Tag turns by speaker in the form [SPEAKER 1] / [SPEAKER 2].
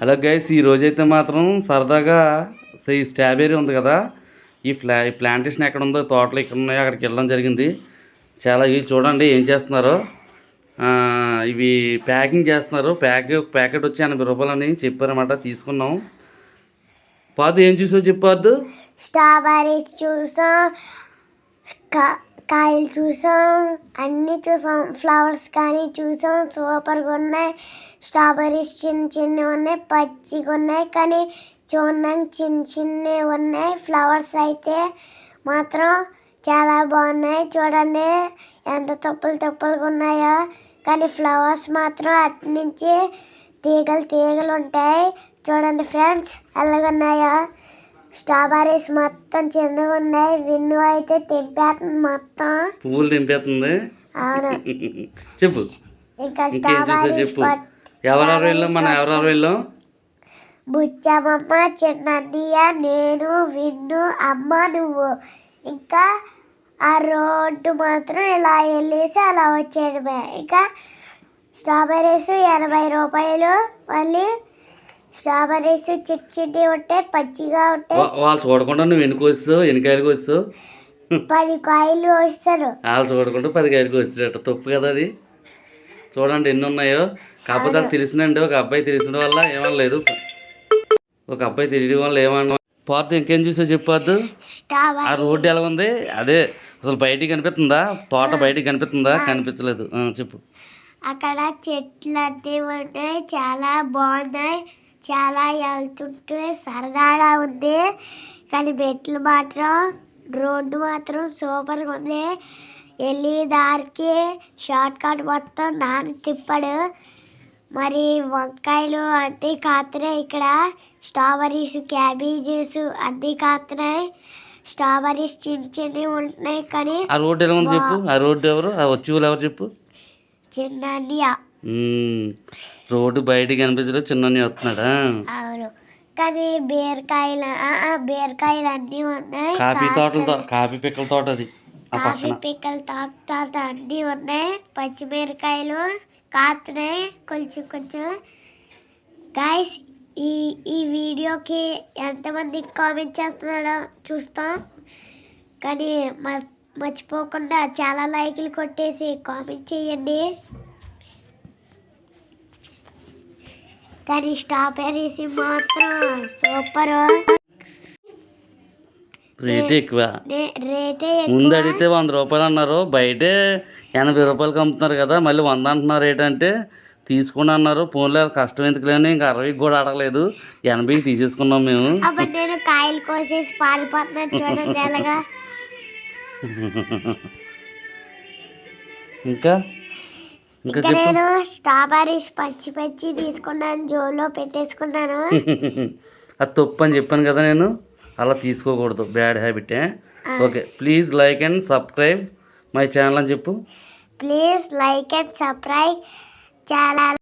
[SPEAKER 1] Hello guys ఈ రోజైతే మాత్రం సరదాగా ఈ స్ట్రాబెర్రీ ఉంది కదా. ఈ ప్లా ఈ ప్లాంటేషన్ ఎక్కడ ఉందో తోటలు ఇక్కడ ఉన్నాయో అక్కడికి వెళ్ళడం జరిగింది. చాలా ఇవి చూడండి ఏం చేస్తున్నారో. ఇవి ప్యాకింగ్ చేస్తున్నారు. ప్యాక్ ప్యాకెట్ వచ్చి ఎనభై రూపాయలని చెప్పారన్నమాట తీసుకున్నాం. పాదు ఏం చూసావు చెప్పొద్దు
[SPEAKER 2] స్ట్రాబెర్రీస్ చూసా. కాయలు చూసాం అన్నీ చూసాం. ఫ్లవర్స్ కానీ చూసాం. సూపర్గా ఉన్నాయి. స్ట్రాబెర్రీస్ చిన్న చిన్నవి ఉన్నాయి పచ్చిగా ఉన్నాయి. కానీ చూడడానికి చిన్న చిన్నవి ఉన్నాయి. ఫ్లవర్స్ అయితే మాత్రం చాలా బాగున్నాయి. చూడండి ఎంత తుప్పలు తుప్పలుగా ఉన్నాయో. కానీ ఫ్లవర్స్ మాత్రం అటు నుంచి తీగలు తీగలు ఉంటాయి. చూడండి ఫ్రెండ్స్ ఎలాగున్నాయో. స్ట్రాబెర్రీస్ మొత్తం చిన్నగా ఉన్నాయి. విన్ను అయితే తెంపేస్తుంది మొత్తం.
[SPEAKER 1] పువ్వులు తెంపేస్తుంది?
[SPEAKER 2] అవును.
[SPEAKER 1] చెప్పు.
[SPEAKER 2] ఇంకా
[SPEAKER 1] ఇంకేం చూసావు
[SPEAKER 2] స్ట్రాబెర్రీస్
[SPEAKER 1] చెప్పు. ఎవరెవరు వెళ్ళాం మనం? ఎవరెవరు వెళ్ళాం
[SPEAKER 2] బుచ్చమ్మమ్మ చిన్నయ్య నేను విన్ను అమ్మ నువ్వు. ఇంకా ఆ రోడ్డు మాత్రం ఇలా వెళ్ళేసి అలా వచ్చేయడమే. ఇంకా స్ట్రాబెర్రీస్ ఎనభై రూపాయలు. మళ్ళీ స్ట్రాబెర్రీస్ చిట్టి ఉంటాయి పచ్చిగా ఉంటాయి
[SPEAKER 1] వా- వాళ్ళు చూడకుండా నువ్వు ఎన్ని కోసావు ఎన్ని కాయలు కోసావు
[SPEAKER 2] పది కాయలు వస్తారు
[SPEAKER 1] వాళ్ళు చూడకుండా పది కాయలు కోసినట్టు తప్పు కదా అది. చూడండి ఎన్ని ఉన్నాయో. కాకపోతే అది. తెలిసినండి ఒక అబ్బాయి తెలిసిన వల్ల ఏమనలేదు. ఒక అబ్బాయి తెలియడం వల్ల ఏమన్నా పోతే ఇంకేం చూసా చెప్పొద్దు? ఆ
[SPEAKER 2] స్ట్రాబెర్రీ
[SPEAKER 1] రోడ్డు ఎలా ఉంది? అదే. అసలు బయటికి కనిపిస్తుందా? తోట బయటికి కనిపిస్తుందా? కనిపించలేదు. ఆ, చెప్పు.
[SPEAKER 2] అక్కడ చెట్లు అన్నీ ఉన్నాయి. చాలా బాగున్నాయి. చాలా వెళ్తుంటే సరదాగా ఉంది. కానీ మెట్లు మాత్రం రోడ్డు మాత్రం సూపర్గా ఉంది. వెళ్ళి దారికి షార్ట్ కట్ మొత్తం నాన్న తిప్పాడు. మరి వంకాయలు అన్నీ కాస్తున్నాయి ఇక్కడ. స్ట్రాబెర్రీస్ క్యాబేజెస్ అన్నీ కాస్తున్నాయి స్ట్రాబెర్రీస్ చిన్న చిన్నవి ఉంటున్నాయి కానీ
[SPEAKER 1] ఆ రోడ్డు ఎలా ఉంది చెప్పు? ఆ రోడ్డు ఎవరు? ఆ వచ్చి ఎవరు చెప్పు?
[SPEAKER 2] చిన్న
[SPEAKER 1] రోడ్డు బయటికి కనిపించలేదు చిన్న వస్తున్నాడా?
[SPEAKER 2] అవును. కానీ బీరకాయలు బీరకాయలు అన్నీ ఉన్నాయి.
[SPEAKER 1] కాఫీ తోటలతో కాఫీ పిక్కల తోట అది
[SPEAKER 2] కాఫీ పిక్కలు తాకుతాత అన్నీ ఉన్నాయి. పచ్చిమిరకాయలు కాస్తున్నాయి కొంచెం కొంచెం. గాయస్ ఈ ఈ వీడియోకి ఎంతమంది కామెంట్ చేస్తున్నాడో చూస్తాం. కానీ మర్చిపోకుండా చాలా లైకులు కొట్టేసి కామెంట్ చేయండి. కానీ స్ట్రాబెర్రీస్ మాత్రం సూపర్.
[SPEAKER 1] రేట్ ఎక్కువ.
[SPEAKER 2] రేటే
[SPEAKER 1] ముందు అడిగితే వంద రూపాయలు అన్నారు. బయటే ఎనభై రూపాయలకి అమ్ముతున్నారు కదా మళ్ళీ వంద అంటున్నారు ఏంటంటే తీసుకుని అన్నారు. ఫోన్లో కష్టం ఎందుకులేని ఇంకా అరవైకి కూడా అడగలేదు ఎనభైకి తీసేసుకున్నాం మేము.
[SPEAKER 2] నేను కాయలు కోసేసి పారిపోతున్నాను చూడండి ఎలాగా.
[SPEAKER 1] ఇంకా? ఇంకా
[SPEAKER 2] నేను స్ట్రాబెర్రీస్ పచ్చి పచ్చి తీసుకున్నాను జోలో పెట్టేసుకున్నాను.
[SPEAKER 1] అది తప్పు అని చెప్పాను కదా నేను. అలా తీసుకోకూడదు. Bad habit okay please like and subscribe my channel అని చెప్పు.
[SPEAKER 2] ప్లీజ్ లైక్ అండ్ సబ్స్క్రైబ్ చాలా